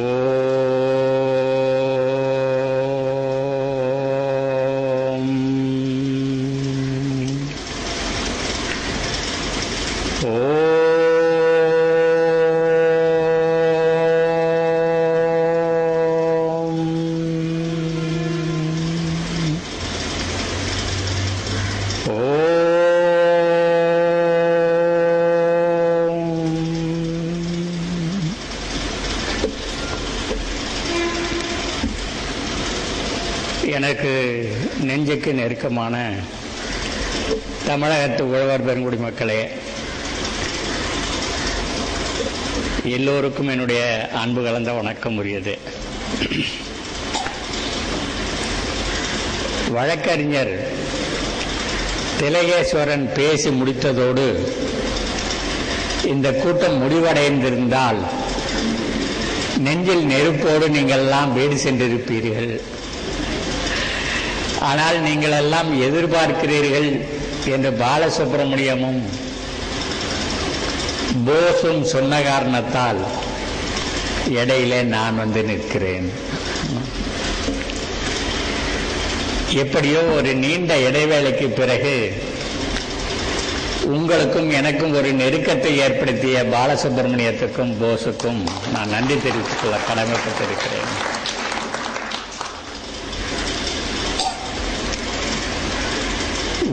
Oh. நெருக்கமான தமிழகத்து உழவர் பெருங்குடி மக்களே எல்லோருக்கும் என்னுடைய அன்பு கலந்த வணக்கம் உரியது வழக்கறிஞர் திலகேஸ்வரன் பேசி முடித்ததோடு இந்த கூட்டம் முடிவடைந்திருந்தால் நெஞ்சில் நெருப்போடு நீங்கள் எல்லாம் வீடு சென்றிருப்பீர்கள். ஆனால் நீங்கள் எல்லாம் எதிர்பார்க்கிறீர்கள் என்று பாலசுப்ரமணியமும் போஸும் சொன்ன காரணத்தால் இடையிலே நான் வந்து நிற்கிறேன். எப்படியோ ஒரு நீண்ட இடைவேளைக்கு பிறகு உங்களுக்கும் எனக்கும் ஒரு நெருக்கத்தை ஏற்படுத்திய பாலசுப்ரமணியத்துக்கும் போஸுக்கும் நான் நன்றி தெரிவித்துக் கொள்ள கடமைப்பட்டிருக்கிறேன்.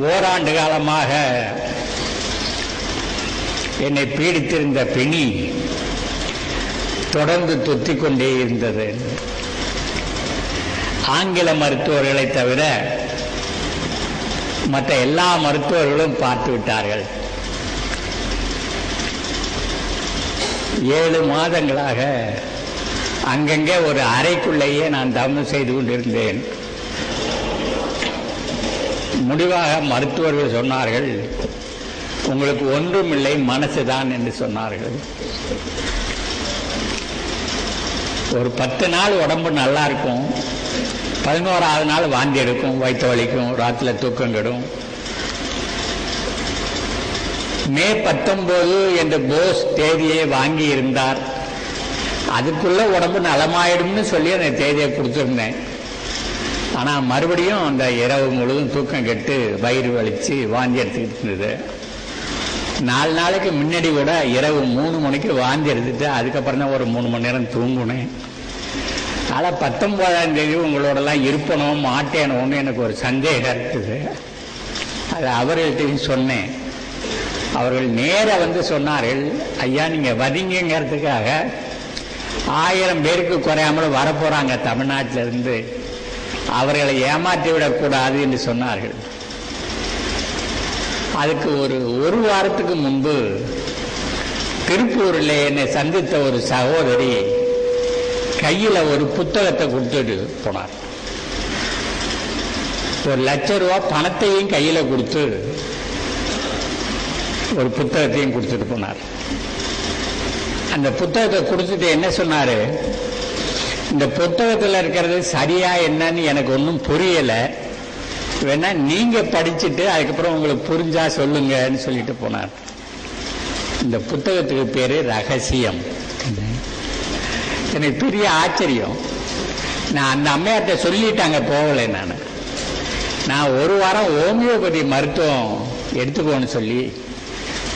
ஓராண்டு காலமாக என்னை பீடித்திருந்த பிணி தொடர்ந்து தொத்திக் கொண்டே இருந்தது. ஆங்கில மருத்துவர்களை தவிர மற்ற எல்லா மருத்துவர்களும் பார்த்து விட்டார்கள். ஏழு மாதங்களாக அங்கங்கே ஒரு அறைக்குள்ளேயே நான் தவம் செய்து கொண்டிருந்தேன். முடிவாக மருத்துவர்கள் சொன்னார்கள் உங்களுக்கு ஒன்றும் இல்லை மனசு மனசுதான் என்று சொன்னார்கள். ஒரு பத்து நாள் உடம்பு நல்லா இருக்கும் பதினோராவது நாள் வாந்தி எடுக்கும் வயிற்று வலிக்கும் ராத்திரில தூக்கம் கெடும். மே பத்தொன்பது என்ற போஸ் தேதியை வாங்கி இருந்தார் அதுக்குள்ள உடம்பு நலமாயிடும்னு சொல்லி அந்த தேதியை கொடுத்துருந்தேன். ஆனால் மறுபடியும் அந்த இரவு முழுவதும் தூக்கம் கெட்டு வயிறு வலிச்சு வாந்தி எடுத்துக்கிட்டு இருந்தது. நாலு நாளைக்கு முன்னாடி கூட இரவு மூணு மணிக்கு வாந்தி எடுத்துட்டு அதுக்கப்புறம் தான் ஒரு மூணு மணி நேரம் தூங்குனேன். ஆனால் பத்தொன்பதாம் தேதி உங்களோடலாம் இருப்பணும் மாட்டேனோன்னு எனக்கு ஒரு சந்தேகம் இருக்குது அது அவர்கள்ட்டையும் சொன்னேன். அவர்கள் நேர வந்து சொன்னார்கள் ஐயா நீங்கள் வதிங்கிறதுக்காக ஆயிரம் பேருக்கு குறையாமல் வரப்போகிறாங்க தமிழ்நாட்டிலிருந்து. அவர்களை ஏமாற்றி விடக்கூடாது என்று சொன்னார்கள். அதுக்கு ஒரு ஒரு வாரத்துக்கு முன்பு திருப்பூரில் என்னை சந்தித்த ஒரு சகோதரி கையில் ஒரு புத்தகத்தை கொடுத்துட்டு போனார். ஒரு லட்ச ரூபா பணத்தையும் கையில் கொடுத்து ஒரு புத்தகத்தையும் கொடுத்துட்டு போனார். அந்த புத்தகத்தை கொடுத்துட்டு என்ன சொன்னார்? இந்த புத்தகத்தில் இருக்கிறது சரியா என்னன்னு எனக்கு ஒன்றும் புரியலை. வேணா நீங்க படிச்சுட்டு அதுக்கப்புறம் உங்களுக்கு புரிஞ்சா சொல்லுங்கன்னு சொல்லிட்டு போனார். இந்த புத்தகத்துக்கு பேரு ரகசியம். எனக்கு பெரிய ஆச்சரியம். நான் அந்த அம்மையார்ட்ட சொல்லிட்டாங்க போகலை நான். நான் ஒரு வாரம் ஹோமியோபதி மருத்துவம் எடுத்துக்கோன்னு சொல்லி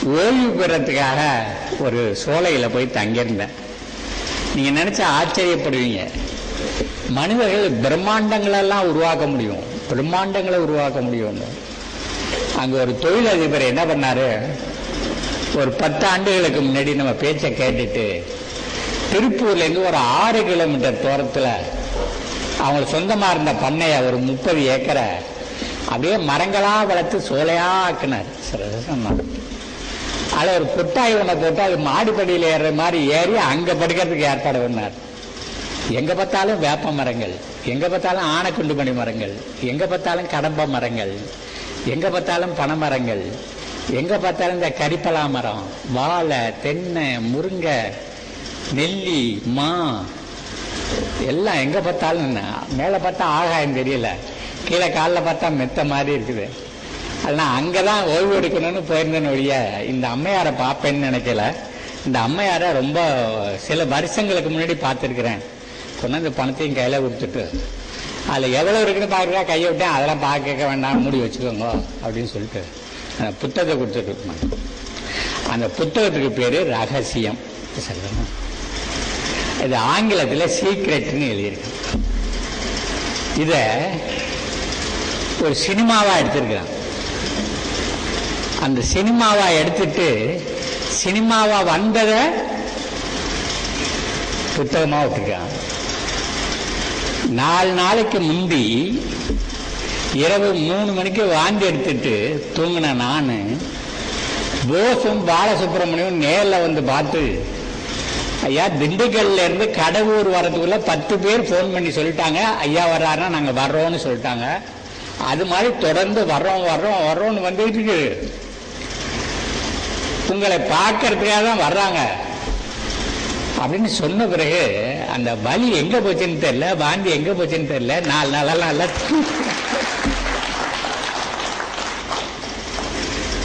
ஓய்வு பெறத்துக்காக ஒரு சோலையில் போய் தங்கியிருந்தேன். நீங்கள் நினச்சா ஆச்சரியப்படுவீங்க. மனிதர்கள் பிரம்மாண்டங்களெல்லாம் உருவாக்க முடியும். பிரம்மாண்டங்களை உருவாக்க முடியும். அங்கே ஒரு தொழிலதிபர் என்ன பண்ணாரு? ஒரு பத்து ஆண்டுகளுக்கு முன்னாடி நம்ம பேச்சை கேட்டுட்டு திருப்பூர்லேருந்து ஒரு ஆறு கிலோமீட்டர் தூரத்தில் அவங்க சொந்தமாக இருந்த பண்ணையை ஒரு முப்பது ஏக்கரை அப்படியே மரங்களாக வளர்த்து சோலையாக ஆக்கினார். சொன்னார். அதில் ஒரு புட்டாய் ஒன்றை போட்டு அது மாடிப்படியில் ஏறுற மாதிரி ஏறி அங்கே படுக்கிறதுக்கு ஏற்பாடு பண்ணார். எங்கே பார்த்தாலும் வேப்ப மரங்கள் எங்கே பார்த்தாலும் ஆனைக்குண்டுமணி மரங்கள் எங்கே பார்த்தாலும் கடம்ப மரங்கள் எங்கே பார்த்தாலும் பனை மரங்கள் எங்கே பார்த்தாலும் இந்த கரிப்பலா மரம் வாழை தென்னை முருங்கை நெல்லி மா எல்லாம் எங்கே பார்த்தாலும் மேலே பார்த்தா ஆகாயம் தெரியல. கீழே காலில் பார்த்தா மெத்த மாதிரி இருக்குது. அதனால் அங்கே தான் ஓய்வு எடுக்கணும்னு போயிருந்தேன்னு ஒழிய இந்த அம்மையாரை பார்ப்பேன்னு நினைக்கல. இந்த அம்மையாரை ரொம்ப சில வருஷங்களுக்கு முன்னாடி பார்த்துருக்குறேன். கொண்டாந்து பணத்தையும் கையில் கொடுத்துட்டு அதில் எவ்வளோ இருக்குன்னு பார்க்குறா கையை விட்டேன் அதெல்லாம் பார்க்க வேண்டாம் மூடி வச்சுக்கோங்க அப்படின்னு சொல்லிட்டு அந்த புத்தகத்தை கொடுத்துட்டு அந்த புத்தகத்துக்கு பேர் ரகசியம். சொல்லணும் இது ஆங்கிலத்தில் சீக்ரெட்னு எழுதியிருக்கு இதை ஒரு சினிமாவாக எடுத்திருக்கிறான் அந்த சினிமாவா எடுத்துட்டு சினிமாவா வந்ததை புத்தகமா விட்டுருக்கான் நாலு நாளைக்கு முந்தி இரவு மூணு மணிக்கு வாந்தி எடுத்துட்டு தூங்கின நான் போஸும் பாலசுப்ரமணியம் நேரில் வந்து பார்த்து ஐயா திண்டுக்கல்ல இருந்து கடவுர் வரதுக்குள்ள பத்து பேர் ஃபோன் பண்ணி சொல்லிட்டாங்க. ஐயா வர்றாருன்னா நாங்கள் வர்றோம்னு சொல்லிட்டாங்க. அது மாதிரி தொடர்ந்து வர்றோம் வர்றோம் வர்றோம்னு வந்துட்டு இருக்கு உங்களை பார்க்கறதுக்காக தான் வர்றாங்க. அப்படின்னு சொன்ன பிறகு அந்த வலி எங்க போச்சுன்னு தெரியல வாந்தி எங்க போச்சுன்னு தெரியல நாலு நாளெல்லாம் நல்லா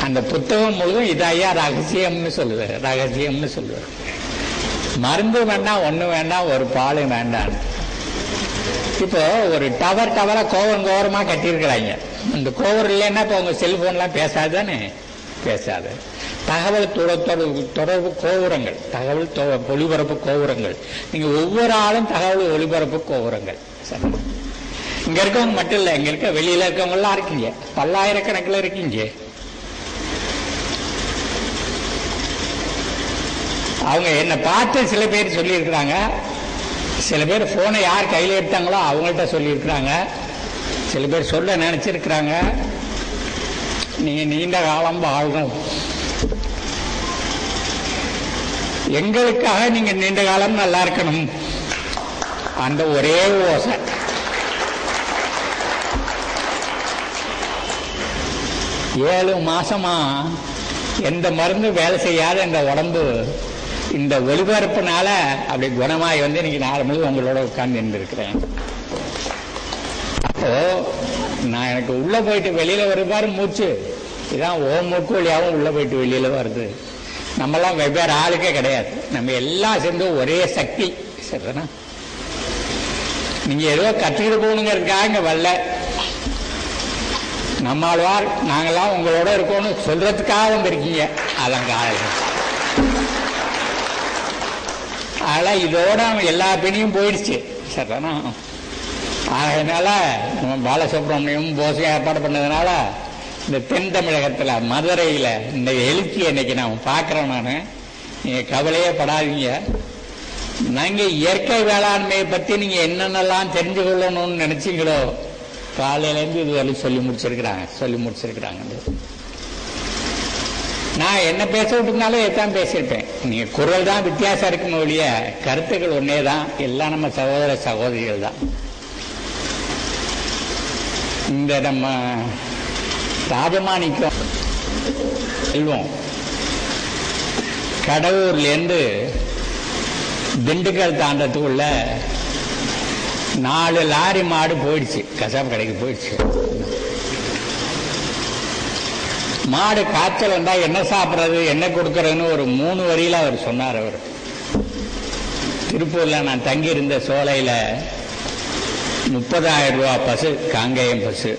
அந்த புத்தகம் முழுதும் இதையா ரகசியம்னு சொல்லுவார் ரகசியம்னு சொல்லுவார். மருந்து வேண்டாம் ஒன்று வேண்டாம் ஒரு பால் வேண்டாம். இப்போ ஒரு டவர் டவராக கோவம் கோவரமாக கட்டியிருக்கிறாங்க. இந்த கோவர் இல்லைன்னா இப்போ உங்கள் செல்ஃபோன்லாம் பேசாதானே பேசாது. தகவல் தொட- தொடர்பு தொடர்பு கோபுரங்கள் தகவல் தொ- ஒளிபரப்பு கோபுரங்கள். நீங்க ஒவ்வொரு ஆளும் தகவல் ஒளிபரப்பு கோபுரங்கள். சரி. இங்க இருக்கவங்க மட்டும் இல்லை இங்க இருக்க வெளியில இருக்கவங்க இருக்கீங்க. பல்லாயிரக்கணக்கில் இருக்கீங்க. அவங்க என்னை பார்த்து சில பேர் சொல்லியிருக்கிறாங்க. சில பேர் போனை யார் கையில் எடுத்தாங்களோ அவங்கள்ட்ட சொல்லியிருக்கிறாங்க. சில பேர் சொல்ல நினச்சிருக்கிறாங்க. நீங்கள் நீண்ட காலம் வாழணும் எங்களுக்காக நீங்க நீண்ட காலம் நல்லா இருக்கணும். அந்த ஒரே ஓசை. ஏழு மாசமா எந்த மருந்து வேலை செய்யாத இந்த உடம்பு இந்த ஒளிபரப்புனால அப்படி குணமாய் வந்து இன்னைக்கு நாலு உங்களோட உட்கார்ந்து இருந்திருக்கிறேன் அப்போ நான் எனக்கு உள்ள போயிட்டு வெளியில வருவாரு மூச்சு. இதான் ஓ மூக்கு வழியாவும் உள்ள போயிட்டு வெளியில வருது. நம்மெல்லாம் வெவ்வேறு ஆளுக்கே கிடையாது. நம்ம எல்லாம் சேர்ந்து ஒரே சக்தி. சரிதானா? நீங்கள் ஏதோ கற்றுக்கிட்டு போகணுங்கிறதுக்காக இங்க வரல. நம்மாழ்வார் நாங்களாம் உங்களோட இருக்கோம்னு சொல்றதுக்காக வந்திருக்கீங்க. அதங்க ஆனால் இதோட எல்லா பிணியும் போயிடுச்சு. சரிதானா? அதனால நம்ம பாலசுப்ரமணியம் போசையும் ஏற்பாடு பண்ணதுனால இந்த தென் தமிழகத்தில் மதுரையில் இந்த எழுச்சி இன்னைக்கு நான் பார்க்குறேன் நான். நீங்கள் கவலையே படாதீங்க. நாங்கள் இயற்கை வேளாண்மையை பற்றி நீங்கள் என்னென்னலாம் தெரிஞ்சு கொள்ளணும்னு நினச்சிங்களோ காலையில இருந்து இது வரையும் சொல்லி முடிச்சிருக்கிறாங்க சொல்லி முடிச்சிருக்கிறாங்க. நான் என்ன பேச விட்டுனாலும் எத்தான் பேசியிருப்பேன். நீங்கள் குரல் தான் வித்தியாசம் இருக்குமே ஒழிய கருத்துக்கள் ஒன்றே தான். எல்லாம் நம்ம சகோதர சகோதரிகள் தான். இந்த நம்ம ராஜமாணிக்கம் செல்வம் கடவுர்லேருந்து திண்டுக்கல் தாண்டத்துக்குள்ள நாலு லாரி மாடு போயிடுச்சு. கசாப்பு கடைக்கு போயிடுச்சு. மாடு காய்ச்சல் வந்தா என்ன சாப்பிட்றது என்ன கொடுக்கறதுன்னு ஒரு மூணு வரியில அவர் சொன்னார் அவர். திருப்பூர்ல நான் தங்கி இருந்த சோலையில முப்பதாயிரம் ரூபா பசு காங்கேயம் பசு.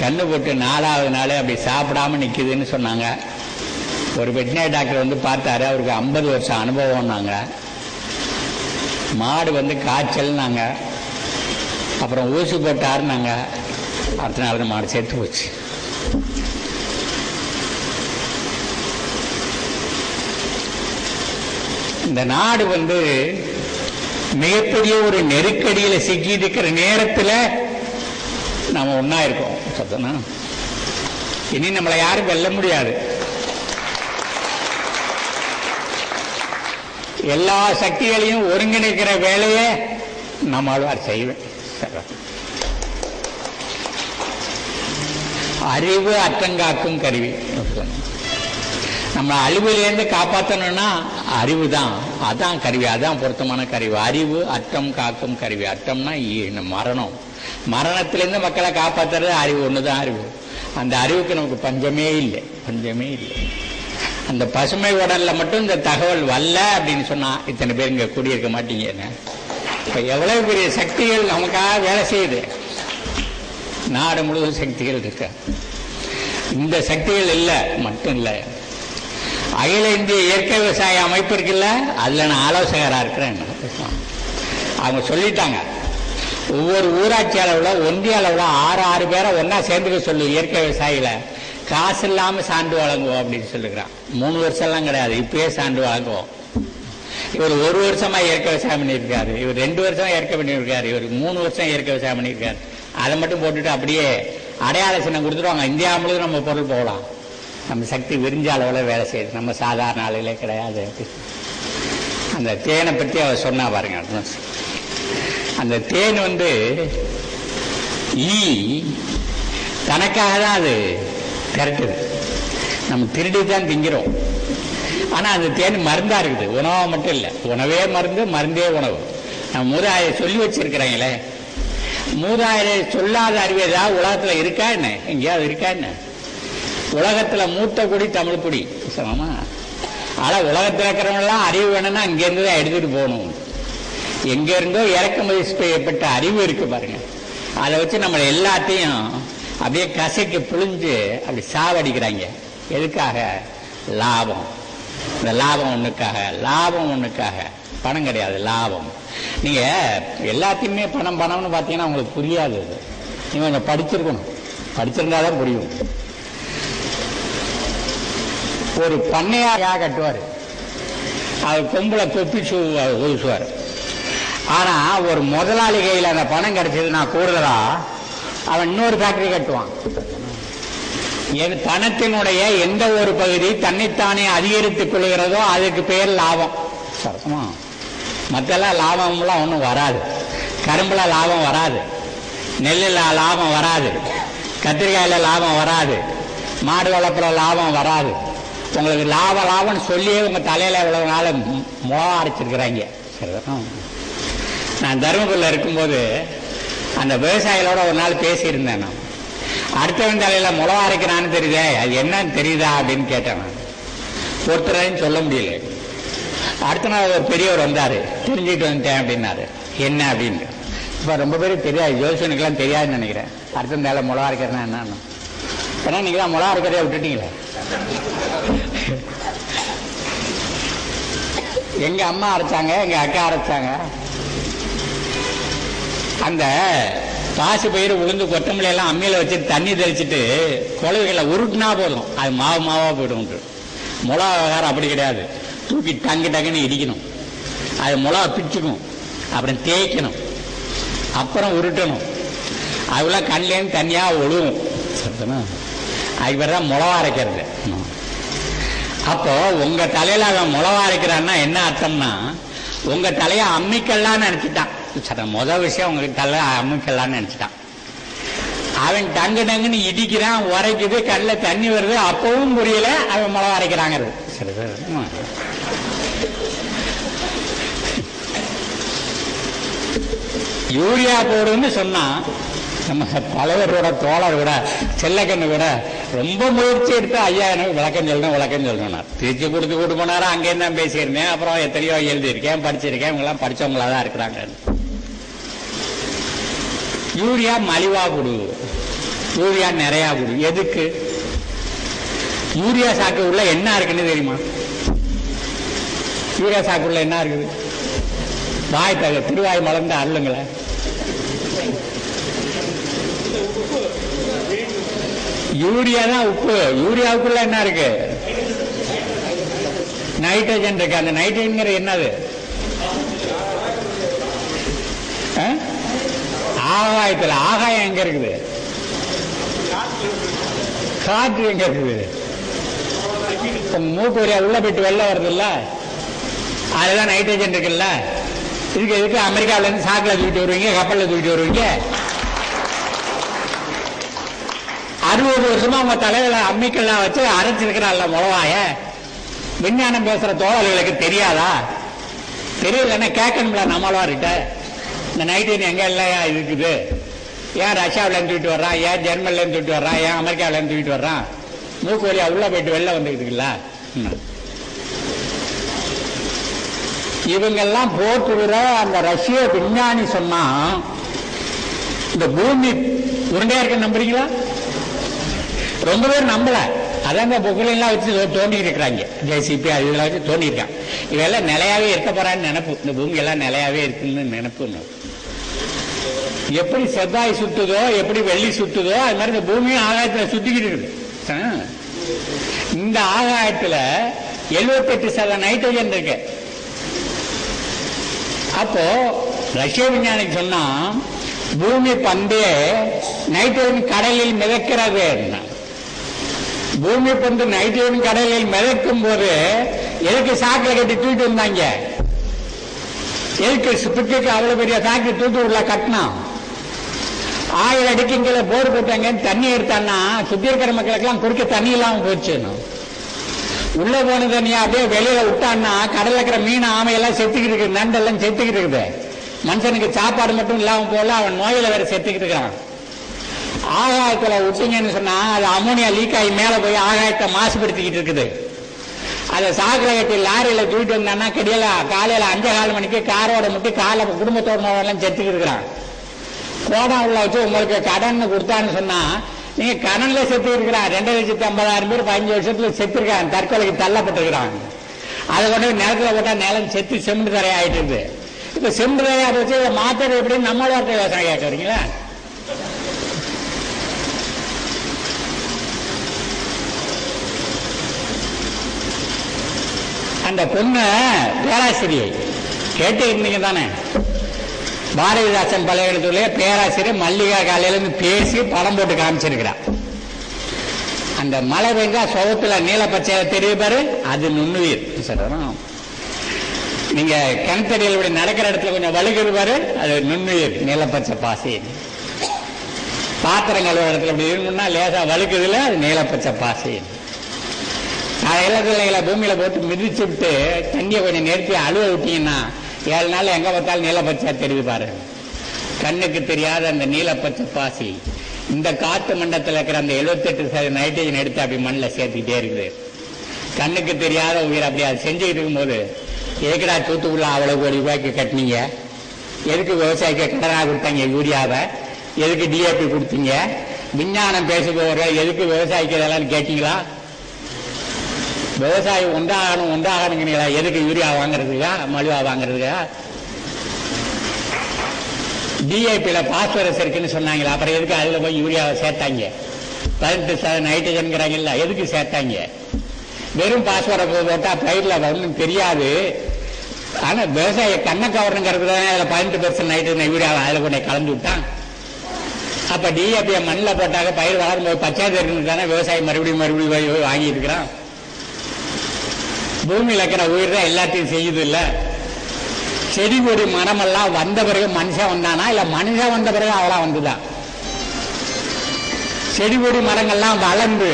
கண்ணு போட்டு நாலாவது நாள் அப்படி சாப்பிடாம நிற்கிதுன்னு சொன்னாங்க. ஒரு வெட்டினரி டாக்டர் வந்து பார்த்தாரு அவருக்கு ஐம்பது வருஷம் அனுபவம்னாங்க. மாடு வந்து காய்ச்சல்னாங்க. அப்புறம் ஊசி போட்டாருனாங்க. அடுத்த நாள் மாடு சேர்த்து போச்சு. இந்த நாடு வந்து மிகப்பெரிய ஒரு நெருக்கடியில் சிக்கி இருக்கிற நேரத்தில் நம்ம ஒன்றா இருக்கோம். சத்தனா இனி நம்மளை யாரும் வெல்ல முடியாது. எல்லா சக்திகளையும் ஒருங்கிணைக்கிற வேலையை நம்மாழ்வார் செய்வேன் அறிவு அற்றங்காக்கும் கருவி. நம்ம அழிவிலேருந்து காப்பாற்றணும்னா அறிவு தான் அதான் கருவி அதான் பொருத்தமான கருவி. அறிவு அற்றம் காக்கும் கருவி. அற்றம்னா மரணம். மரணத்திலேருந்து மக்களை காப்பாத்துறது அறிவு ஒன்று தான் அறிவு. அந்த அறிவுக்கு நமக்கு பஞ்சமே இல்லை. பஞ்சமே இல்லை. அந்த பசுமை உடலில் மட்டும் இந்த தகவல் வரல அப்படின்னு சொன்னால் இத்தனை பேர் இங்கே குடியிருக்க மாட்டீங்கன்னு இப்போ எவ்வளோ பெரிய சக்திகள் நமக்காக வேலை செய்யுது? நாடு முழுவதும் சக்திகள் இருக்கு. இந்த சக்திகள் இல்லை மட்டும் இல்லை. அகில இந்திய இயற்கை விவசாய அமைப்பு இருக்குல்ல அதில் நான் ஆலோசகராக இருக்கிறேன். அவங்க சொல்லிட்டாங்க. ஒவ்வொரு ஊராட்சி அளவில் ஒன்றிய அளவில் ஆறு ஆறு பேரை ஒன்றா சேர்ந்துக்க சொல்லு இயற்கை விவசாயிகளை காசு இல்லாமல் சான்று வழங்குவோம் அப்படின்னு சொல்லுகிறான். மூணு வருஷம்லாம் கிடையாது இப்பயே சான்று வழங்குவோம். இவர் ஒரு வருஷமாக இயற்கை விவசாயம் பண்ணியிருக்காரு. இவர் ரெண்டு வருஷம் இயற்கை பண்ணியிருக்காரு. இவர் மூணு வருஷம் இயற்கை விவசாயம் பண்ணியிருக்காரு. அதை மட்டும் போட்டுட்டு அப்படியே அடையாள சின்னம் கொடுத்துருவாங்க. இந்தியா முழுக்க நம்ம பொருள் போகலாம். நம்ம சக்தி விரிஞ்ச அளவில் வேலை செய்யுது. நம்ம சாதாரண ஆளுகளே கிடையாது. அந்த தேனை பற்றி அவர் சொன்னா பாருங்க. அந்த தேன் வந்து ஈ தனக்காக தான் அது திரட்டுது. நம்ம திருடி தான் திங்கிறோம். ஆனால் அந்த தேன் மருந்தாக இருக்குது. உணவாக மட்டும் இல்லை. உணவே மருந்து மருந்தே உணவு. நம்ம மூதாயிரம் சொல்லி வச்சிருக்கிறாங்களே. மூதாயிரம் சொல்லாத அறிவு ஏதாவது உலகத்தில் இருக்கா என்ன? எங்கேயாவது இருக்கா என்ன? உலகத்தில் மூத்த குடி தமிழ் குடி. சமமா? ஆனால் உலகத்தில் இருக்கிறவங்களாம் அறிவு வேணும்னா அங்கேருந்து தான் எடுத்துகிட்டு போகணும். எங்க இருந்தோ இறக்குமதி செய்யப்பட்ட அறிவு இருக்கு பாருங்க. அதை வச்சு நம்ம எல்லாத்தையும் அப்படியே கசைக்கு புழிஞ்சு அப்படி சாவடிக்கிறாங்க. எதுக்காக? லாபம். இந்த லாபம் ஒண்ணுக்காக லாபம் ஒண்ணுக்காக. பணம் கிடையாது லாபம். நீங்க எல்லாத்தையுமே பணம் பணம்னு பார்த்தீங்கன்னா உங்களுக்கு புரியாது அது. நீங்க கொஞ்சம் படிச்சிருக்கணும். படிச்சிருந்தாதான் புரியும். ஒரு பண்ணையாரா கட்டுவார். அவர் கொம்புல தொப்பி சூ ஊசுவார் ஆனா ஒரு முதலாளி கையில் அந்த பணம் கிடைச்சதுன்னா கூடுதலா? அவன் இன்னொரு ஃபேக்டரி கட்டுவான். என் பணத்தினுடைய எந்த ஒரு பகுதி தன்னைத்தானே அதிகரித்துக் கொள்கிறதோ அதுக்கு பேர் லாபம். சரசமா மற்றெல்லாம் லாபம்லாம் ஒன்றும் வராது. கரும்புல லாபம் வராது. நெல்லில் லாபம் வராது. கத்திரிக்காயில லாபம் வராது. மாடு வளர்ப்புல லாபம் வராது. உங்களுக்கு லாப லாபம்னு சொல்லியே உங்கள் தலையில் இவ்வளோ நாள் முளவா அரைச்சிருக்கிறாங்க. சரிதானா? நான் தருமபுரியில் இருக்கும்போது அந்த விவசாயிகளோட ஒரு நாள் பேசியிருந்தேன் நான். அடுத்தவன் தலையில் முளவா அரைக்கிறான்னு தெரியுதே அது என்னன்னு தெரியுதா அப்படின்னு கேட்டேன் நான். ஒருத்தரையும் சொல்ல முடியல. அடுத்த நாள் ஒரு பெரியவர் வந்தார் தெரிஞ்சுட்டு வந்துட்டேன் அப்படின்னாரு. என்ன அப்படின்னு. இப்போ ரொம்ப பேருக்கு தெரியாது ஜோசியனுக்கெல்லாம் தெரியாதுன்னு நினைக்கிறேன். அடுத்த நாள் முளவா அரைக்கிறனா என்னன்னு. ஏன்னா நீங்கள் தான் முளவா அரைக்கிறதே விட்டுட்டீங்களே. எங்கள் அம்மா அரைச்சாங்க எங்கள் அக்கா அரைச்சாங்க. அந்த பாசி பயிர் உளுந்து கொத்தமல்லி எல்லாம் அம்மியில வச்சு தண்ணி தெளிச்சிட்டு குழவைகளை உருட்டுனா போதும். அது மாவு மாவா போயிடும் முளா விவகாரம் அப்படி கிடையாது. தூக்கி டங்கு டங்குன்னு இடிக்கணும். அது முளா பிச்சுக்கும். அப்புறம் தேய்க்கணும். அப்புறம் உருட்டணும். அதெல்லாம் கண்லேருந்து தனியா ஒழுகும். சரிதானா? அதுக்கு பேர் தான் முளவா அரைக்கிறது. அப்போ உங்க தலையில அவன் முளவா அரைக்கிறான்னா என்ன அர்த்தம்னா உங்க தலைய அம்மிக்கல்லான்னு நினைச்சிட்டான். சரி முத விஷயம் அவங்களுக்கு தலை அமைக்கலான்னு நினச்சிட்டான். அவன் டங்கு டங்குன்னு இடிக்கிறான் உரைக்குது கல்ல தண்ணி வருது அப்பவும் புரியல அவன் மிளகா அரைக்கிறாங்கிறது. சரி யூரியா போடுன்னு சொன்னா நம்ம தலைவரோட தோழர் கூட செல்லக்கண்ணு கூட ரொம்ப முயற்சி எடுத்து ஐயா எனக்கு விளக்கம் சொல்லணும் விளக்கம் சொல்லணும் திருச்சி கொடுத்து கூட்டு போனாரா அங்கேயும் தான் பேசியிருந்தேன். அப்புறம் எத்தனையோ எழுதியிருக்கேன் படிச்சிருக்கேன். இவங்கெல்லாம் படிச்சவங்களா தான் இருக்கிறாங்க. யூரியா மலிவா கொடு யூரியா நிறையா கொடு எதுக்கு? யூரியா சாக்கு உள்ள என்ன இருக்குன்னு தெரியுமா? யூரியா சாக்கு உள்ள என்ன இருக்குது? வாய் தக திருவாய் மலர்ந்து அருளுங்களேன் யூரியா தான் உப்பு. யூரியாவுக்குள்ள என்ன இருக்கு? நைட்ரஜன் இருக்கு. அந்த நைட்ரஜன் என்னது? ஆகாயத்தில் ஆகாயம் எங்க இருக்குது? காற்று எங்க இருக்குது? மூக்கு வழியா உள்ள போயிட்டு வெளில வருதுல்ல? அதுதான் நைட்ரஜன் இருக்குல்ல? இதுக்கு எதுக்கு அமெரிக்காவில இருந்து சாக்கில் தூக்கிட்டு வருவீங்க கப்பல்ல தூக்கிட்டு வருவீங்க? அறுபது வருஷமா உங்க தலையில அம்மிக்கெல்லாம் வச்சு அரைச்சிருக்கிறாள்ல முளவாய விஞ்ஞானம் பேசுற தோழர்களுக்கு தெரியாதா? தெரியலன்னா கேட்கணும்ல இருக்கிட்ட இந்த நைட்ரஜன் எங்க எல்லாம் இருக்குது. ஏன் ரஷ்யாவில இருந்து தூக்கிட்டு வர்றான்? ஏன் ஜெர்மன்ல இருந்து தூக்கிட்டு வர்றான்? ஏன் அமெரிக்காவில இருந்து தூக்கிட்டு வர்றான்? மூக்கு வழியா உள்ள போயிட்டு வெளில வந்துருக்குல்ல இவங்கெல்லாம் போட்டுக்கிற அந்த ரஷ்ய விஞ்ஞானி சொன்னா இந்த பூமி உருண்டையா இருக்க நம்புறீங்களா? ரொம்ப பேர் நம்பல. அதாங்க புகழெல்லாம் வச்சு தோண்டி இருக்கிறாங்க. ஜேசிபி அது இதெல்லாம் வச்சு தோண்டி இருக்காங்க இவெல்லாம் நிலையாவே இருக்க போறான்னு நினைப்பு. இந்த பூமி எல்லாம் நிலையாவே இருக்குன்னு நினைப்பு எப்படி செவ்வாய் சுத்துதோ எப்படி வெள்ளி சுத்துதோ அது மாதிரி இந்த பூமியும் ஆகாயத்தில் சுத்திக்கிட்டு இருக்குது ஆ. இந்த ஆகாயத்தில் எழுபத்தெட்டு சத நைட்ரஜன் இருக்கு. அப்போ ரஷ்ய விஞ்ஞானி சொன்னா பூமி பந்தே நைட்ரஜன் கடலில் மிதக்கிறது பூமி பந்து நைட்ரஜன் கடலில் மிதக்கும் போது எதுக்கு சாக்கில் கட்டி தூக்கிட்டு வந்தாங்க? எதுக்கு ஸ்பிட்டுக்கு அவ்வளவு பெரிய சாக்கு தூக்கி உள்ள கட்டினான் ஆயிரம் அடிக்கு இங்கே போர் போட்டாங்க தண்ணி எடுத்தான்னா சுத்தி இருக்கிற மக்களுக்கெல்லாம் குடிக்க தண்ணி இல்லாம போச்சுன்னு உள்ள போன தண்ணியா அப்படியே வெளியில விட்டான்னா கடல்ல இருக்கிற மீன் ஆமையெல்லாம் செத்துக்கிட்டு இருக்குது நண்டெல்லாம் செத்துக்கிட்டு இருக்குது. மனுஷனுக்கு சாப்பாடு மட்டும் இல்லாம போல அவன் நோயில வேற செத்துக்கிட்டு இருக்கிறான். ஆகாயத்துல விட்டீங்கன்னு சொன்னா அது அமோனியா லீக் ஆகி மேல போய் ஆகாயத்தை மாசுபடுத்திக்கிட்டு இருக்குது. அதை சாக்கடை கட்டி லாரியில தூக்கிட்டு வந்தான்னா கிடையல காலையில அஞ்சு கால் மணிக்கு காரோட முட்டி காலை குடும்பத்தோட எல்லாம் செத்துக்கிட்டு இருக்கிறான். கோடம் உள்ள வச்சு உங்களுக்கு கடன் கொடுத்தான்னு சொன்னா நீங்க கடன்ல செத்து இருக்கிறான். ரெண்டு லட்சத்தி ஐம்பதாயிரம் பேர் பதினஞ்சு வருஷத்துல செத்துருக்கான். தற்கொலைக்கு தள்ளப்பட்டிருக்கிறான். அதை கொண்டு போய் நிலத்துல போட்டா நிலம் செத்து செம்பு தரையாயிட்டு இருக்கு. இருக்குது இப்ப செம்பு தரையா வச்சு மாத்திரை எப்படின்னு நம்மளோட விவசாயம் கேட்க அந்த பொண்ணு பேராசிரியை. கேட்டு இருந்தீங்க தானே? பாரதிதாசன் பல்கலைக்கழகத்துடைய பேராசிரியர் மல்லிகா காலையிலேருந்து பேசி படம் போட்டு காமிச்சிருக்கிறான். அந்த மழை பெஞ்சா சுகத்துல நீல பச்சையில தெரிய பாரு அது நுண்ணுயிர். சொல்றோம் நீங்க கிணத்தடியில் இப்படி நடக்கிற இடத்துல கொஞ்சம் வழுகுது பாரு அது நுண்ணுயிர் நீலப்பச்சை பாசி. பாத்திரம் கழுவுற இடத்துல இப்படி இருக்கணும்னா லேசா வழுக்குதுல அது நீலப்பச்சை பாசி. காலையில பிள்ளைகளை பூமியில போட்டு மிதிச்சு விட்டு தண்ணியை கொஞ்சம் நிறுத்தி அழுவ விட்டீங்கன்னா ஏழு நாள் எங்க பார்த்தாலும் நீலப்பச்சை தெரியுது பாரு. கண்ணுக்கு தெரியாத அந்த நீலப்பச்சை பாசி. இந்த காத்து மண்டலத்தில் இருக்கிற அந்த 78% சதவீதம் நைட்ரஜன் எடுத்து அப்படி மண்ணில் சேர்த்துக்கிட்டே இருக்குது. கண்ணுக்கு தெரியாத உயிர் அப்படி அது செஞ்சுக்கிட்டு இருக்கும்போது எதுக்குடா தூத்துக்குள்ள அவ்வளவு கோடி ரூபாய்க்கு கட்டினீங்க? எதுக்கு விவசாயிக்கு கடனாக கொடுத்தாங்க யூரியாவை? எதுக்கு டிஏபி கொடுத்தீங்க? விஞ்ஞானம் பேசுபவர்கள் எதுக்கு விவசாயிக்கு இதெல்லாம் கேட்டீங்களா? விவசாயி உண்டாகணும் உண்டாகணுங்கிறீங்களா எதுக்கு யூரியா வாங்குறதுக்கா? மலிவா வாங்குறதுக்கா? டிஏபியில் பாஸ்பரஸ் இருக்குன்னு சொன்னாங்களா அப்புறம் எதுக்கு அதில் போய் யூரியாவை சேர்த்தாங்க? பதினெட்டு சதவீதம் நைட்ரஜன்கிறாங்கல்ல எதுக்கு சேர்த்தாங்க? வெறும் பாஸ்பரஸ் போட்டால் பயிரில் ஒன்றும் தெரியாது. ஆனால் விவசாய கண்ணை கவரணுங்கிறது தானே அதில் பதினெட்டு பெர்சன்ட் நைட்ரஜன் யூரியாவை அதில் கொண்டு கலந்து விட்டான். அப்போ டிஏபியை மண்ணில் போட்டாக்க பயிர் வளரும் போது பச்சை தெரிஞ்சு தானே விவசாயி மறுபடியும் மறுபடியும் போய் இருக்கிறான். பூமியில் இருக்கிற உயிர் தான் எல்லாத்தையும் செய்யுது இல்ல? செடி கொடி மரமெல்லாம் வந்த பிறகு மனுஷன் வந்தானா? இல்ல மனுஷன் வந்த பிறகு அவளாம் வந்துதான் செடி கொடி மரங்கள்லாம் வளர்ந்து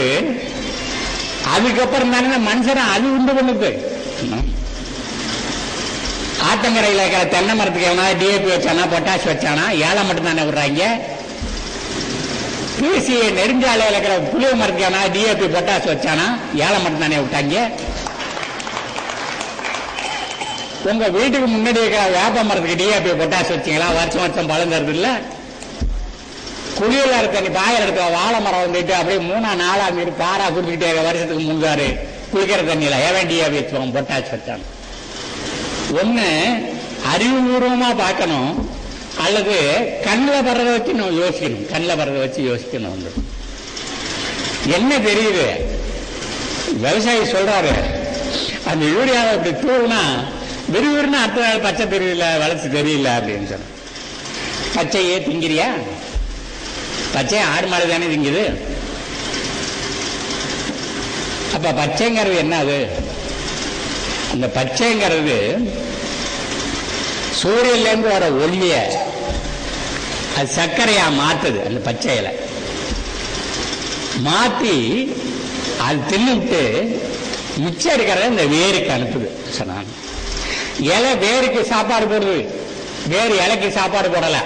அதுக்கப்புறம் தானே மனுஷனை அது உண்டு பண்ணுது. ஆத்தங்கரையில் இருக்கிற தென்னை மரத்துக்கு எவனா டிஏபி வச்சானா பொட்டாஷ் வச்சானா? ஏழை மட்டும் தானே விடுறாங்க பிசி நெடுஞ்சாலையில் இருக்கிற புளிய மரத்துக்கு எவனா டிஏபி பொட்டாஷ் வச்சானா? ஏழை மட்டும் தானே விட்டாங்க. உங்க வீட்டுக்கு முன்னாடி இருக்கிற வேப்ப மரத்துக்கு டிஏபி பொட்டாஸ் வச்சீங்களா வருஷம் வருஷம் பழம் தருது இல்ல? குளியல இருக்க நீ பாயல இடத்துல வாழை மரம் வந்துட்டு அப்படியே மூணா நாலா மீது பாரா குடிக்கிட்டே இருக்க வருஷத்துக்கு முந்தாரு குளிக்கிற தண்ணியில ஏவன் டிஏபி வச்சுவாங்க பொட்டாஸ் வச்சாங்க ஒண்ணு அறிவுபூர்வமா பார்க்கணும். அல்லது கண்ணில் வர்றதை வச்சு நம்ம யோசிக்கணும். கண்ணில் வர்றதை வச்சு யோசிக்கணும் வந்து. என்ன தெரியுது? விவசாயி சொல்றாரு அந்த யூரியாவை இப்படி தூவுனா விறுவிறுன்னு அடுத்த நாள் பச்சை தெரியல வளர்ச்சி தெரியல அப்படின்னு சொன்ன பச்சையே திங்கிறியா? பச்சை ஆடு மாடு தானே திங்குது? அப்ப பச்சைங்கிறது என்ன அது? அந்த பச்சைங்கிறது சூரியன்லேருந்து வர ஒளிய அது சர்க்கரையா மாத்துது அந்த பச்சையில. மாத்தி அது தின்னுட்டு மிச்சம் இருக்கிறத இந்த வேருக்கு அனுப்புது சொன்னாங்க. இலை வேருக்கு சாப்பாடு போடுது. வேறு இலைக்கு சாப்பாடு போடலை.